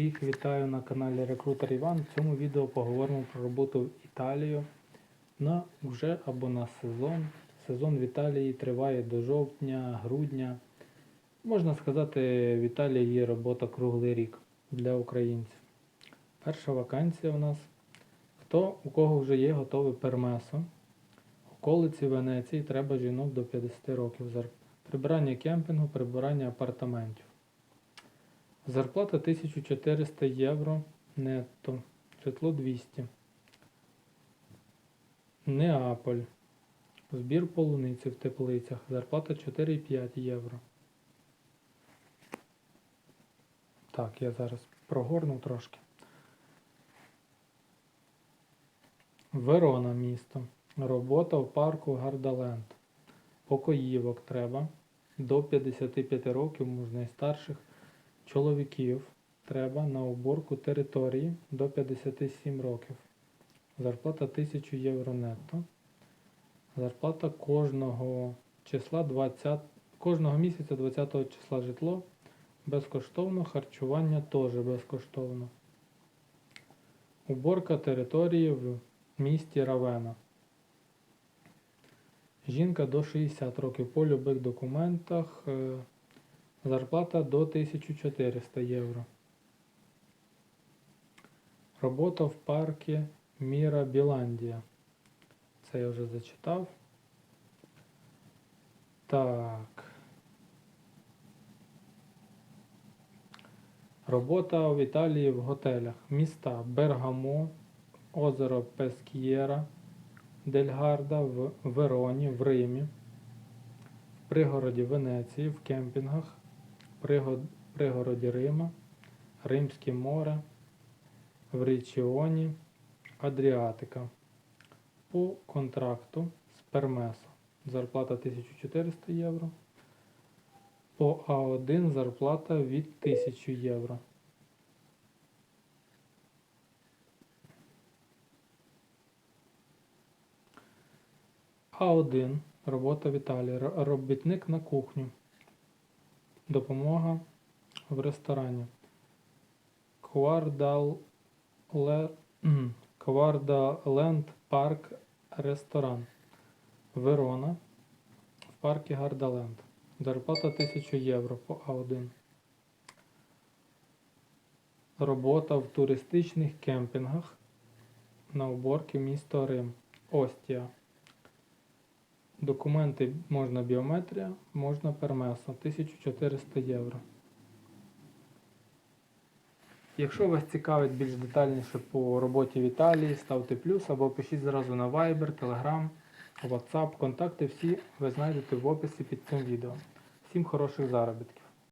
Всіх вітаю на каналі Рекрутер Іван. В цьому відео поговоримо про роботу в Італію на вже або на сезон. Сезон в Італії триває до жовтня, грудня. Можна сказати, в Італії є робота круглий рік для українців. Перша вакансія у нас. Хто у кого вже є готове пермесо? Околиці Венеції треба жінок до 50 років. Прибирання кемпінгу, прибирання апартаментів. Зарплата 1400 євро нетто. Житло 200. Неаполь. Збір полуниці в теплицях. Зарплата 4,5 євро. Так, я зараз прогорну трошки. Верона місто. Робота в парку Гардаленд. Покоївок треба. До 55 років, можна і старших. Чоловіків треба на уборку території до 57 років. Зарплата 1000 євро нетто. Зарплата кожного числа 20, кожного місяця 20 числа житло безкоштовно, харчування теж безкоштовно. Уборка території в місті Равена. Жінка до 60 років по любих документах. Зарплата до 1400 євро. Робота в парку Міра Біландія. Це я вже зачитав. Так. Робота в Італії в готелях. Міста Бергамо, озеро Пескієра, Дельгарда в Вероні, в Римі, в пригороді Венеції, в кемпінгах, пригороді Рима, Римське море, в Річіоні, Адріатика. По контракту з Пермесо. Зарплата 1400 євро. По А1 зарплата від 1000 євро. А1 робота в Італії. Ро- Робітник на кухню. Допомога в ресторані. Квардал Квардаленд Парк Ресторан. Верона. В парку Гардаленд. Зарплата 1000 євро по А1. Робота в туристичних кемпінгах на уборки місто Рим. Остія. Документи можна біометрія, можна пермесо 1400 євро. Якщо вас цікавить більш детальніше по роботі в Італії, ставте плюс або пишіть зразу на Viber, Telegram, WhatsApp. Контакти всі ви знайдете в описі під цим відео. Всім хороших заробітків!